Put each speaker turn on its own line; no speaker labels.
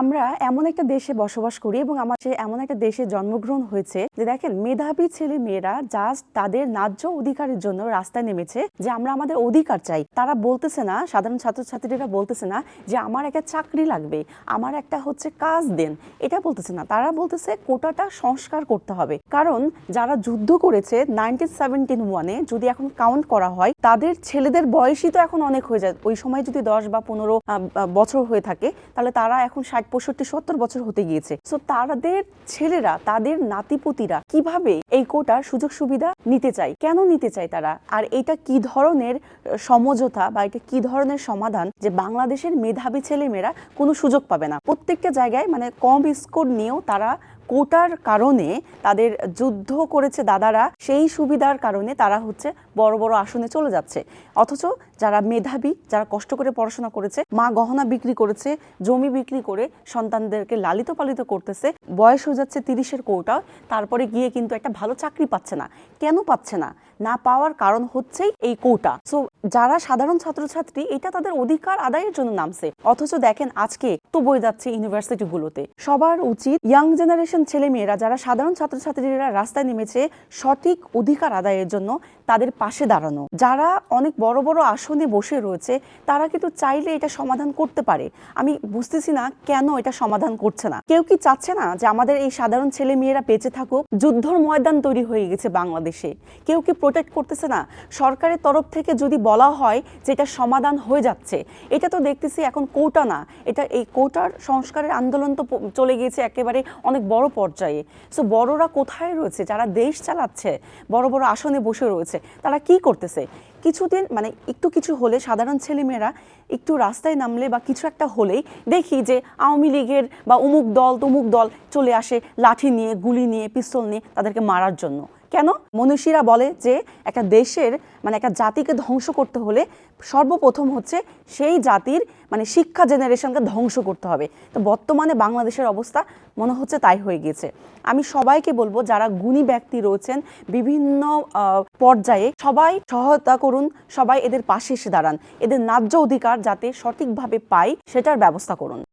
আমরা এমন একটা দেশে বসবাস করি এবং আমার সে এমন একটা দেশে জন্মগ্রহণ হয়েছে যে দেখেন, মেধাবী ছেলে মেয়েরা জাস্ট তাদের ন্যায্য অধিকারের জন্য রাস্তায় নেমেছে যে আমরা আমাদের অধিকার চাই। তারা বলতেছে না, সাধারণ ছাত্রছাত্রীরা বলতেছে না যে আমার একটা চাকরি লাগবে, আমার একটা হচ্ছে কাজ দেন। এটা বলতেছে না, তারা বলতেছে কোটাটা সংস্কার করতে হবে। কারণ যারা যুদ্ধ করেছে নাইনটিন সেভেন্টিন ওয়ানে যদি এখন কাউন্ট করা হয়, তাদের ছেলেদের বয়সই তো এখন অনেক হয়ে যায়। ওই সময় যদি দশ বা পনেরো বছর হয়ে থাকে, তাহলে তারা এখন ষাট পঁয়ষট্টি, সত্তর বছর হতে গিয়েছে। সো তাদের ছেলেরা, তাদের নাতিপুতিরা কীভাবে এই কোটার সুযোগ সুবিধা নিতে চায়? কেন নিতে চায় তারা? আর এটা কি ধরনের সমঝোতা বা এটা কি ধরনের সমাধান যে বাংলাদেশের মেধাবী ছেলেমেয়েরা কোনো সুযোগ পাবে না? প্রত্যেকটা জায়গায় মানে কম স্কোর নিয়েও তারা কোটার কারণে তাদের যুদ্ধ করেছে দাদারা, সেই সুবিধার কারণে তারা হচ্ছে বড় বড় আসনে চলে যাচ্ছে। অথচ যারা মেধাবী, যারা কষ্ট করে পড়াশোনা করেছে, মা গহনা বিক্রি করেছে, জমি বিক্রি করে সন্তানদেরকে লালিত পালিত করতেছে, বয়স হয়ে যাচ্ছে তিরিশের কোটা, তারপরে গিয়ে কিন্তু একটা ভালো চাকরি পাচ্ছে না। কেন পাচ্ছে না? না পাওয়ার কারণ হচ্ছেই এই কোটা। সো যারা সাধারণ ছাত্রছাত্রী, এটা তাদের অধিকার আদায়ের জন্য নামছে। অথচ দেখেন আজকে তো বই যাচ্ছে ইউনিভার্সিটিগুলোতে। সবার উচিত ইয়াং জেনারেশন ছেলে মেয়েরা যারা সাধারণ ছাত্রছাত্রীরা রাস্তায় নেমেছে, সঠিক অধিকার আদায়ের জন্য তাদের পাশে দাঁড়ানো। যারা অনেক বড় বড় আসনে বসে রয়েছে, তারা কিন্তু চাইলে এটা সমাধান করতে পারে। আমি বুঝতেছি না কেন এটা সমাধান করছে না। কেউ কি চাচ্ছে না যে আমাদের এই সাধারণ ছেলে মেয়েরা বেঁচে থাকুক? যুদ্ধর ময়দান তৈরি হয়ে গেছে বাংলাদেশে। কেউ কি প্রোটেক্ট করতেছে না? সরকারের তরফ থেকে যদি বলা হয় যে এটা সমাধান হয়ে যাচ্ছে, এটা তো দেখতেছি এখন কোটা না। এটা এই কোটার সংস্কারের আন্দোলন তো চলে গিয়েছে, একেবারে অনেক বড় পর্যায়ে। সো বড়রা কোথায় রয়েছে? যারা দেশ চালাচ্ছে, বড় বড় আসনে বসে রয়েছে, তারা কি করতেছে? কিছুদিন মানে একটু কিছু হলে সাধারণ ছেলেমেয়েরা একটু রাস্তায় নামলে বা কিছু একটা হলেই দেখি যে আওয়ামী লীগের বা উমুক দল, তমুক দল চলে আসে লাঠি নিয়ে, গুলি নিয়ে, পিস্তল নিয়ে তাদেরকে মারার জন্য। কেন? মনীষীরা বলে যে একটা দেশের মানে একটা জাতিকে ধ্বংস করতে হলে সর্বপ্রথম হচ্ছে সেই জাতির মানে শিক্ষা জেনারেশনকে ধ্বংস করতে হবে। তো বর্তমানে বাংলাদেশের অবস্থা মনে হচ্ছে তাই হয়ে গেছে আমি সবাইকে বলব, যারা গুণী ব্যক্তি রয়েছেন, বিভিন্ন পর্যায়ে সবাই সহায়তা করুন, সবাই এদের পাশে এসে দাঁড়ান। এদের ন্যায্য অধিকার যাতে সঠিকভাবে পায় সেটার ব্যবস্থা করুন।